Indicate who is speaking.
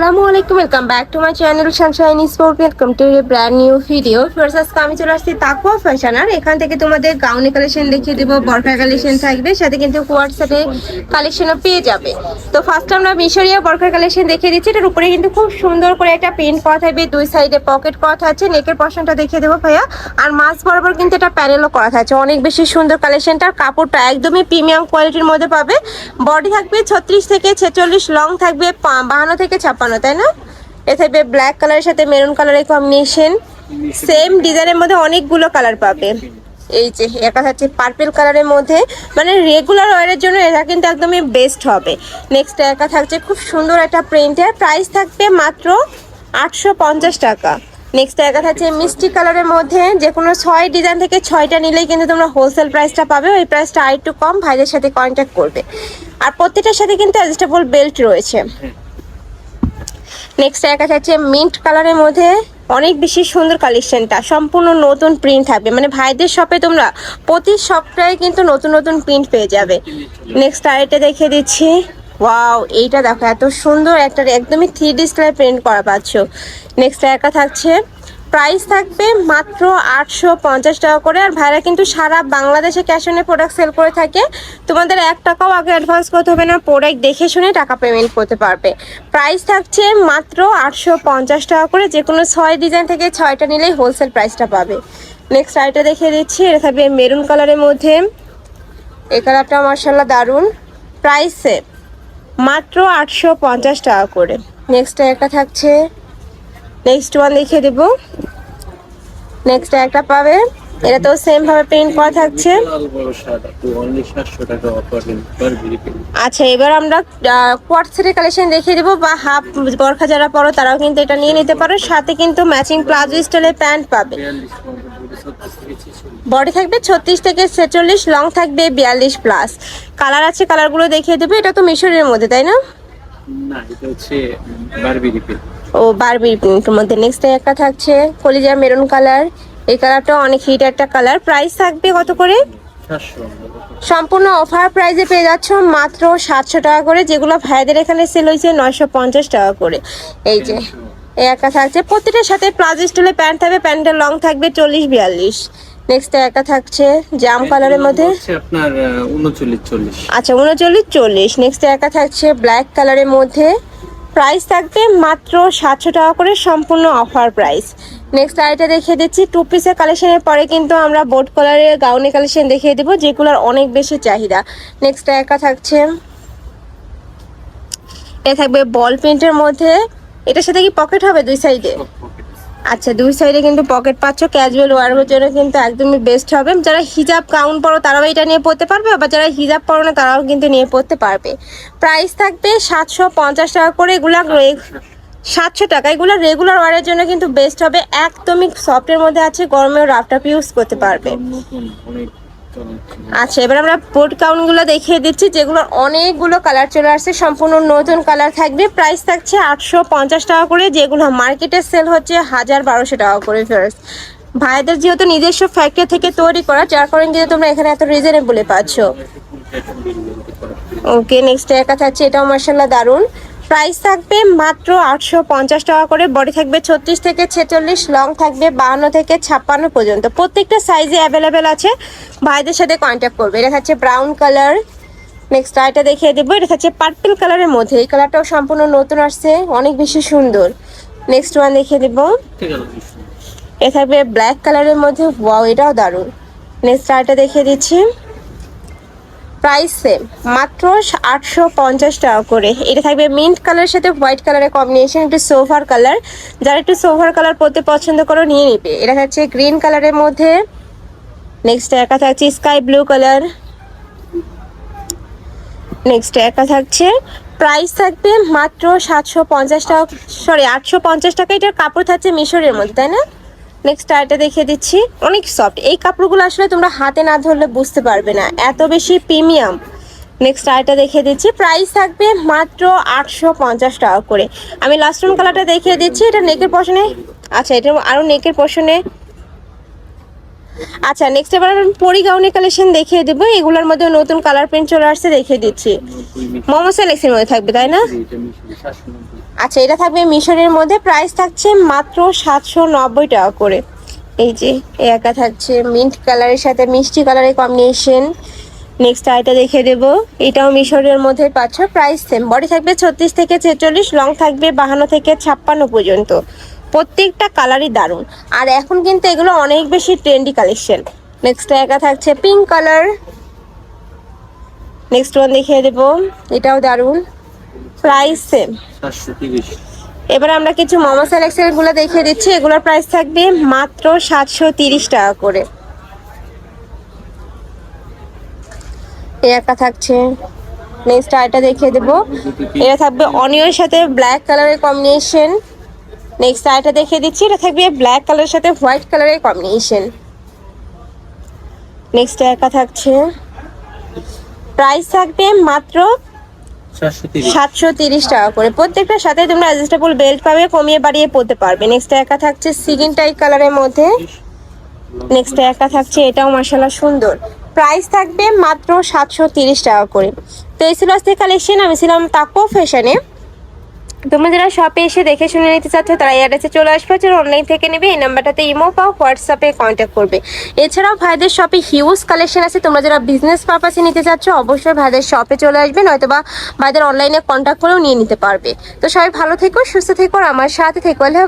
Speaker 1: আসসালামু আলাইকুম welcome back to my channel sunshine sport welcome to a brand new video first আজকে আমি চলে আসছি তাকুয়া ফ্যাশন আর এখান থেকে তোমাদের গাউনি কালেকশন দেখিয়ে দেবো বরফা কালেকশন থাকবে, সাথে কিন্তু হোয়াটসঅ্যাপে কালেকশনও পেয়ে যাবে। তো ফার্স্ট আমরা মিশরিয়া বরফা কালেকশন দেখিয়ে দিচ্ছি, এটার উপরে কিন্তু খুব সুন্দর করে একটা প্রিন্ট করা থাকবে, দুই সাইডে পকেট করা আছে নেকের পশনটা দেখিয়ে দেবো ভাইয়া। আর মাছ বরাবর কিন্তু এটা প্যানেলও করা থাকছে, অনেক বেশি সুন্দর কালেকশনটার কাপড়টা একদমই প্রিমিয়াম কোয়ালিটির মধ্যে পাবে। বডি থাকবে ছত্রিশ থেকে ছেচল্লিশ লং থাকবে বাহান্ন থেকে ছাপ্পান্ন। তাই না? এ থাকবে ব্ল্যাক কালারের সাথে মেরুন কালারের কম্বিনেশন সেম ডিজাইনের মধ্যে অনেকগুলো কালার পাবে। এই যে, একটা হচ্ছে পার্পেল কালারের মধ্যে। মানে রেগুলার ওয়ারের জন্য এটা কিন্তু একদমই বেস্ট হবে। নেক্সট একা থাকছে খুব সুন্দর একটা প্রিন্টের প্রাইস থাকবে মাত্র আটশো পঞ্চাশ টাকা। নেক্সট একা থাকছে মিষ্টি কালারের মধ্যে। যে কোনো ছয় ডিজাইন থেকে ছয়টা নিলেই কিন্তু তোমরা হোলসেল প্রাইসটা পাবে। ওই প্রাইসটা আর একটু কম ভাইদের সাথে কন্ট্যাক্ট করবে। আর প্রত্যেকটার সাথে কিন্তু অ্যাডজাস্টেবল বেল্ট রয়েছে। নেক্সট একা আছে মিন্ট কালারের মধ্যে অনেক বেশি সুন্দর কালেকশনটা সম্পূর্ণ নতুন প্রিন্ট থাকবে। মানে ভাইদের শপে তোমরা প্রতি সপ্তাহে কিন্তু নতুন নতুন প্রিন্ট পেয়ে যাবে। নেক্সট আরেকটা দেখে দিচ্ছি। ওয়াও এইটা দেখো, এত সুন্দর একটা, একদমই থ্রি ডি স্টাইল প্রিন্ট করা পাচ্ছ। নেক্সট একা থাকছে প্রাইস থাকবে মাত্র আটশো পঞ্চাশ টাকা করে। আর ভাইরা কিন্তু সারা বাংলাদেশে ক্যাশ অনে প্রোডাক্ট সেল করে থাকে। তোমাদের এক টাকাও আগে অ্যাডভান্স করতে হবে না প্রোডাক্ট দেখে শুনে টাকা পেমেন্ট করতে পারবে। প্রাইস থাকছে মাত্র আটশো পঞ্চাশ টাকা করে। যে কোনো ছয় ডিজাইন থেকে ছয়টা নিলেই হোলসেল প্রাইসটা পাবে। নেক্সট আইটা দেখিয়ে দিচ্ছি, এটা থাকবে মেরুন কালারের মধ্যে। এই কালারটা মার্শাল্লাহ দারুণ। প্রাইসে মাত্র আটশো পঞ্চাশ টাকা করে। নেক্সট একটা থাকছে নেক্সট ওয়ান দেখিয়ে দেবো। নেক্সট একটা পাবে। এটা তো সেম ভাবে প্রিন্ট করা থাকছে। আচ্ছা এবার আমরা কোয়ার্ট সেটের কালেকশন দেখিয়ে দেবো বা হাফ বরখা যারা পরো তারাও কিন্তু এটা নিয়ে নিতে পারো। সাথে কিন্তু ম্যাচিং প্লাজো স্টাইলের প্যান্ট পাবে। বডি থাকবে ছত্রিশ থেকে ছেচল্লিশ লং থাকবে বিয়াল্লিশ প্লাস কালার আছে কালারগুলো দেখিয়ে দেবো। এটা তো মিশরের মধ্যে, তাই না?
Speaker 2: না, এটা হচ্ছে বারবি রিপিল
Speaker 1: ও বারবির প্রিন্টের মধ্যে নেক্সট একটা থাকছে। কলিজা মেরুন কালার এই কালারটা অনেক হিট একটা কালার প্রাইস থাকবে কত করে? সম্পূর্ণ অফার প্রাইসে পেয়ে যাচ্ছ মাত্র সাতশো টাকা করে যেগুলো ভাইদের এখানে সেল হয়েছে নয়শো পঞ্চাশ টাকা করে। এই যে এই একটা থাকছে। প্রত্যেকটার সাথে প্লাজো স্টাইলের প্যান্ট থাকবে প্যান্টের লং থাকবে চল্লিশ বিয়াল্লিশ। নেক্সট একটা থাকছে জাম কালারের মধ্যে।
Speaker 2: আপনার উনচল্লিশ চল্লিশ।
Speaker 1: আচ্ছা উনচল্লিশ চল্লিশ। নেক্সট একা থাকছে ব্ল্যাক কালারের মধ্যে। প্রাইস থাকবে মাত্র সাতশো টাকা করে সম্পূর্ণ অফার প্রাইস। নেক্সট আইটা দেখিয়ে দিচ্ছি টু পিসের কালেকশনের পরে কিন্তু আমরা বোট কালারের গাউনে কালেকশন দেখিয়ে দেবো, যেগুলোর অনেক বেশি চাহিদা। নেক্সট একা থাকছে এটা থাকবে বল প্রিন্টের মধ্যে। এটার সাথে কি পকেট হবে দুই সাইডে আচ্ছা দুই সাইডে কিন্তু পকেট পাচ্ছ ক্যাজুয়াল ওয়ারের জন্য কিন্তু একদমই বেস্ট হবে। যারা হিজাব গাউন পরো, তারাও এটা নিয়ে পড়তে পারবে, আবার যারা হিজাব পরো না, তারাও কিন্তু নিয়ে পড়তে পারবে। প্রাইস থাকবে সাতশো পঞ্চাশ টাকা করে, এগুলা সাতশো টাকা। এগুলো রেগুলার ওয়ারের জন্য কিন্তু বেস্ট হবে। একদমই সফটের মধ্যে আছে, গরমেও রাফটাপ ইউজ করতে পারবে। আচ্ছা এবার আমরা বোর্ড কাউন্টগুলো দেখিয়ে দিচ্ছি, যেগুলোর অনেকগুলো কালার চলে আসছে, সম্পূর্ণ নতুন কালার থাকবে। প্রাইস থাকছে আটশো পঞ্চাশ টাকা করে, যেগুলো মার্কেটে সেল হচ্ছে হাজার বারোশো টাকা করে ফেরত ভাইদের যেহেতু নিজস্ব ফ্যাক্টরি থেকে তৈরি করা, যার কারণে কিন্তু তোমরা এখানে এত রিজনেবলে পাচ্ছ। ওকে নেক্সট একা থাকছে, এটাও মার্শাল্লাহ দারুণ প্রাইস থাকবে মাত্র আটশো পঞ্চাশ টাকা করে বডি থাকবে ছত্রিশ থেকে ছেচল্লিশ লং থাকবে বাহান্ন থেকে ছাপ্পান্ন পর্যন্ত। প্রত্যেকটা সাইজে অ্যাভেলেবেল আছে। ভাইদের সাথে কন্ট্যাক্ট করবে। এটা থাকছে ব্রাউন কালার নেক্সট আইটা দেখিয়ে দেবো। এটা থাকছে পার্পল কালারের মধ্যে। এই কালারটাও সম্পূর্ণ নতুন আসছে। অনেক বেশি সুন্দর। নেক্সট ওয়ান দেখিয়ে দেবো। এ থাকবে ব্ল্যাক কালারের মধ্যে। ওয়াও এটাও দারুণ। নেক্সট আইটা দেখিয়ে দিচ্ছি। প্রাইস সেম মাত্র আটশো পঞ্চাশ টাকা করে। এটা থাকবে মিন্ট কালারের সাথে হোয়াইট কালারের কম্বিনেশন একটু সোফার কালার যারা একটু সোফার কালার পরতে পছন্দ করো, নিয়ে নিবে। এটা থাকছে গ্রিন কালারের মধ্যে। নেক্সট একা থাকছে স্কাই ব্লু কালার নেক্সট একা থাকছে। প্রাইস থাকবে মাত্র সাতশো পঞ্চাশ টাকা সরি আটশো পঞ্চাশ টাকা। এটার কাপড় থাকছে মিশরের মধ্যে, তাই না? নেক্সট আরেকটা দেখিয়ে দিচ্ছি। অনেক সফট এই কাপড়গুলো আসলে তোমরা হাতে না ধরলে বুঝতে পারবে না। এত বেশি প্রিমিয়াম নেক্সট আরেকটা দেখিয়ে দিচ্ছি। প্রাইস থাকবে মাত্র আটশো পঞ্চাশ টাকা করে। আমি লাস্ট রুম কালারটা দেখিয়ে দিচ্ছি। এটা নেকের পশনে আচ্ছা এটা আরও নেকের পশনে আচ্ছা নেক্সট এবার আমি পরি গাউনের কালেকশন দেখিয়ে দেবো। এগুলোর মধ্যে নতুন কালার প্রিন্ট চলে আসছে, দেখিয়ে দিচ্ছি। মোমো সেলেক্সের মধ্যে থাকবে, তাই না? আচ্ছা এটা থাকবে মিশরের মধ্যে। প্রাইস থাকছে মাত্র সাতশো নব্বই টাকা করে। এই যে একা থাকছে মিন্ট কালারের সাথে মিষ্টি কালারের কম্বিনেশন নেক্সট আইটা দেখে দেব। এটাও মিশরের মধ্যে পাচ্ছ। প্রাইস সেম বডি থাকবে ছত্রিশ থেকে ছেচল্লিশ লং থাকবে বাহান্ন থেকে ছাপ্পান্ন পর্যন্ত। প্রত্যেকটা কালারই দারুণ। আর এখন কিন্তু এগুলো অনেক বেশি ট্রেন্ডি কালেকশন নেক্সট একা থাকছে পিঙ্ক কালার নেক্সট ওয়ান দেখিয়ে দেবো। এটাও দারুণ। প্রাইস সেম এবার আমরা কিছু মোমো সেলেকশনগুলো দেখিয়ে দিচ্ছি। এগুলোর প্রাইস থাকবে মাত্র সাতশো তিরিশ টাকা করে। এই একটা থাকছে। নেক্সট আইটা দেখিয়ে দেবো। এটা থাকবে অনিয়নের সাথে ব্ল্যাক কালারের কম্বিনেশন নেক্সট আইটা দেখিয়ে দিচ্ছি। এটা থাকবে ব্ল্যাক কালারের সাথে হোয়াইট কালারের কম্বিনেশন নেক্সট একা থাকছে। প্রাইস থাকবে মাত্র
Speaker 2: সাতশো তিরিশ।
Speaker 1: সাতশো তিরিশ টাকা করে। প্রত্যেকটার সাথে তোমরা অ্যাডজাস্টেবল বেল্ট পাবে, কমিয়ে বাড়িয়ে পড়তে পারবে। নেক্সট একা থাকছে সিগিন টাইপ কালারের মধ্যে। নেক্সট একা থাকছে, এটাও মাসাল্লাহ সুন্দর। প্রাইস থাকবে মাত্র সাতশো তিরিশ টাকা করে। তো এই ছিল আজকে কালেকশন আমি ছিলাম তাকো ফ্যাশনে তোমরা যারা শপে এসে দেখে শুনে নিতে চাচ্ছ, তারা এই অ্যাড্রেসে চলে আসবে। যারা অনলাইন থেকে নেবে, এই নাম্বারটাতে ইমো বা হোয়াটসঅ্যাপে কন্ট্যাক্ট করবে। এছাড়াও ভাইদের শপে হিউজ কালেকশন আছে। তোমরা যারা বিজনেস পারপাসে নিতে চাচ্ছ, অবশ্যই ভাইদের শপে চলে আসবে নয়তো বা ভাইদের অনলাইনে কন্ট্যাক্ট করেও নিয়ে নিতে পারবে। তো সবাই ভালো থেকো, সুস্থ থেকো, আর আমার সাথে থেকো। আল্লাহ